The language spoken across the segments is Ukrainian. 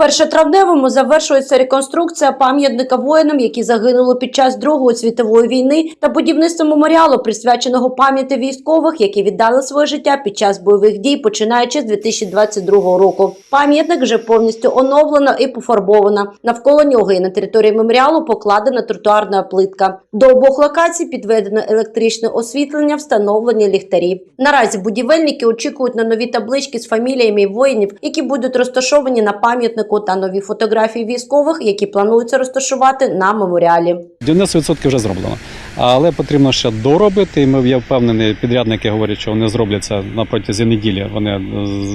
Першотравневому завершується реконструкція пам'ятника воїнам, які загинули під час Другої світової війни, та будівництво меморіалу, присвяченого пам'яті військових, які віддали своє життя під час бойових дій, починаючи з 2022 року. Пам'ятник вже повністю оновлено і пофарбовано. Навколо нього і на території меморіалу покладена тротуарна плитка. До обох локацій підведено електричне освітлення, встановлені ліхтарі. Наразі будівельники очікують на нові таблички з фаміліями воїнів, які будуть розташовані на пам'ятнику, та нові фотографії військових, які планується розташувати на меморіалі. 90% вже зроблено. Але потрібно ще доробити. Ми я впевнений, підрядники говорять, що вони зробляться на протязі неділі. Вони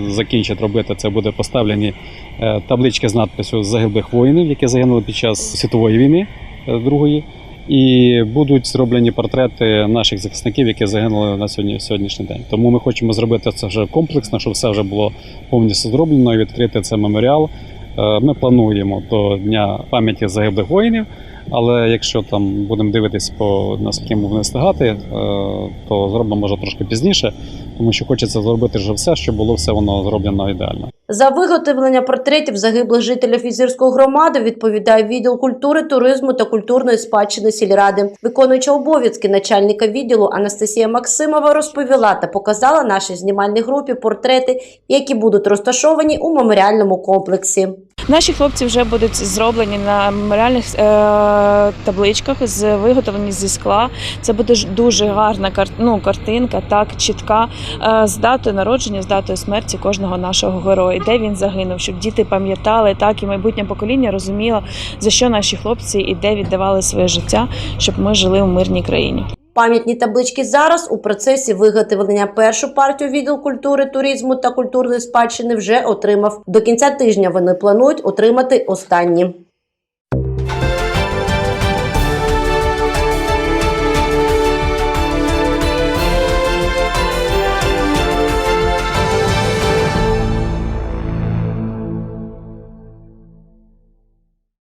закінчать робити. Це буде поставлені е, таблички з надписю загиблих воїнів, які загинули під час світової війни е, другої. І будуть зроблені портрети наших захисників, які загинули на сьогодні, сьогоднішній день. Тому ми хочемо зробити це вже комплексно, щоб все вже було повністю зроблено і відкрити це меморіал. Е, Ми плануємо до Дня пам'яті загиблих воїнів. Але якщо там будемо дивитись по наскільки ми будемо встигати, е, то зробимо може трошки пізніше, тому що хочеться зробити вже все, щоб було все воно зроблено ідеально. За виготовлення портретів загиблих жителів Ізірської громади відповідає відділ культури, туризму та культурної спадщини сільради. Виконуюча обов'язки начальника відділу Анастасія Максимова розповіла та показала нашій знімальній групі портрети, які будуть розташовані у меморіальному комплексі. Наші хлопці вже будуть зроблені на меморіальних е, табличках, з виготовлені зі скла. Це буде дуже гарна ну, картинка, так чітка е, з датою народження, з датою смерті кожного нашого героя, де він загинув, щоб діти пам'ятали, так і майбутнє покоління розуміло, за що наші хлопці і де віддавали своє життя, щоб ми жили в мирній країні. Пам'ятні таблички зараз у процесі виготовлення. Першу партію відділ культури, туризму та культурної спадщини вже отримав. До кінця тижня вони планують отримати останні.